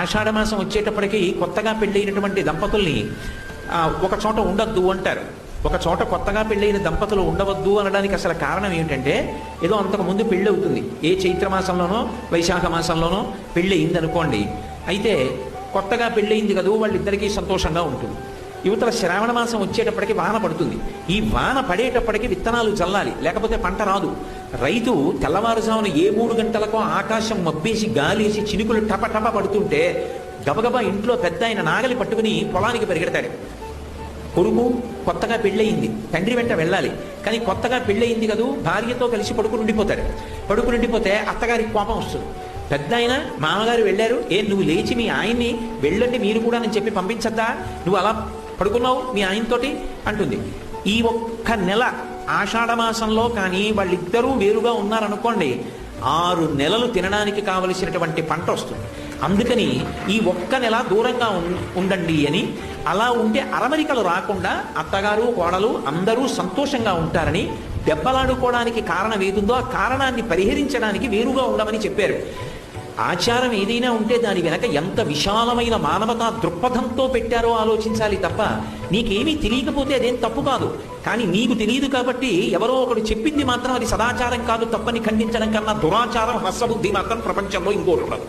ఆషాఢమాసం వచ్చేటప్పటికి కొత్తగా పెళ్ళైనటువంటి దంపతుల్ని ఒక చోట ఉండొద్దు అంటారు. ఒక చోట కొత్తగా పెళ్ళైన దంపతులు ఉండవద్దు అనడానికి అసలు కారణం ఏంటంటే ఏదో అంతకు ముందు పెళ్ళి అవుతుంది. ఏ చైత్ర మాసంలోనో వైశాఖ మాసంలోనో పెళ్ళి అయింది అనుకోండి అయితే కొత్తగా పెళ్ళయింది కదూ వాళ్ళిద్దరికీ సంతోషంగా ఉంటుంది. యువతల శ్రావణ మాసం వచ్చేటప్పటికి వాన పడుతుంది. ఈ వాన పడేటప్పటికి విత్తనాలు చల్లాలి. లేకపోతే పంట రాదు. రైతు తెల్లవారుజామున ఏ మూడు గంటలకో ఆకాశం మబ్బేసి గాలేసి చినుకులు టప టప పడుతుంటే గబగబా ఇంట్లో పెద్ద ఆయన నాగలి పట్టుకుని పొలానికి పరిగెడతాడు. కొడుకు కొత్తగా పెళ్ళయింది. తండ్రి వెంట వెళ్ళాలి. కానీ కొత్తగా పెళ్ళయింది కదూ భార్యతో కలిసి పడుకుని ఉండిపోతాడు. పడుకుని ఉండిపోతే అత్తగారికి కోపం వస్తుంది. పెద్ద ఆయన మామగారు వెళ్ళారు. ఏ నువ్వు లేచి మీ ఆయన్ని వెళ్ళండి మీరు కూడా అని చెప్పి పంపించద్దా? నువ్వు అలా పడుకున్నావు మీ ఆయనతోటి? అంటుంది. ఈ ఒక్క నెల ఆషాఢమాసంలో కానీ వాళ్ళిద్దరూ వేరుగా ఉన్నారనుకోండి ఆరు నెలలు తినడానికి కావలసినటువంటి పంట వస్తుంది. అందుకని ఈ ఒక్క నెల దూరంగా ఉం- ఉండండి అని అలా ఉంటే అరమరికలు రాకుండా అత్తగారు కోడలు అందరూ సంతోషంగా ఉంటారని దెబ్బలాడుకోవడానికి కారణం ఏదుందో ఆ కారణాన్ని పరిహరించడానికి వేరుగా ఉండమని చెప్పారు. ఆచారం ఏదైనా ఉంటే దాని వెనక ఎంత విశాలమైన మానవతా దృక్పథంతో పెట్టారో ఆలోచించాలి తప్ప నీకేమీ తెలియకపోతే అదేం తప్పు కాదు. కానీ నీకు తెలియదు కాబట్టి ఎవరో ఒకడు చెప్పింది మాత్రం అది సదాచారం కాదు తప్పని ఖండించడం కన్నా దురాచారం హస్సబుద్ధి మాత్రం ప్రపంచంలో ఇంకోటి ఉండదు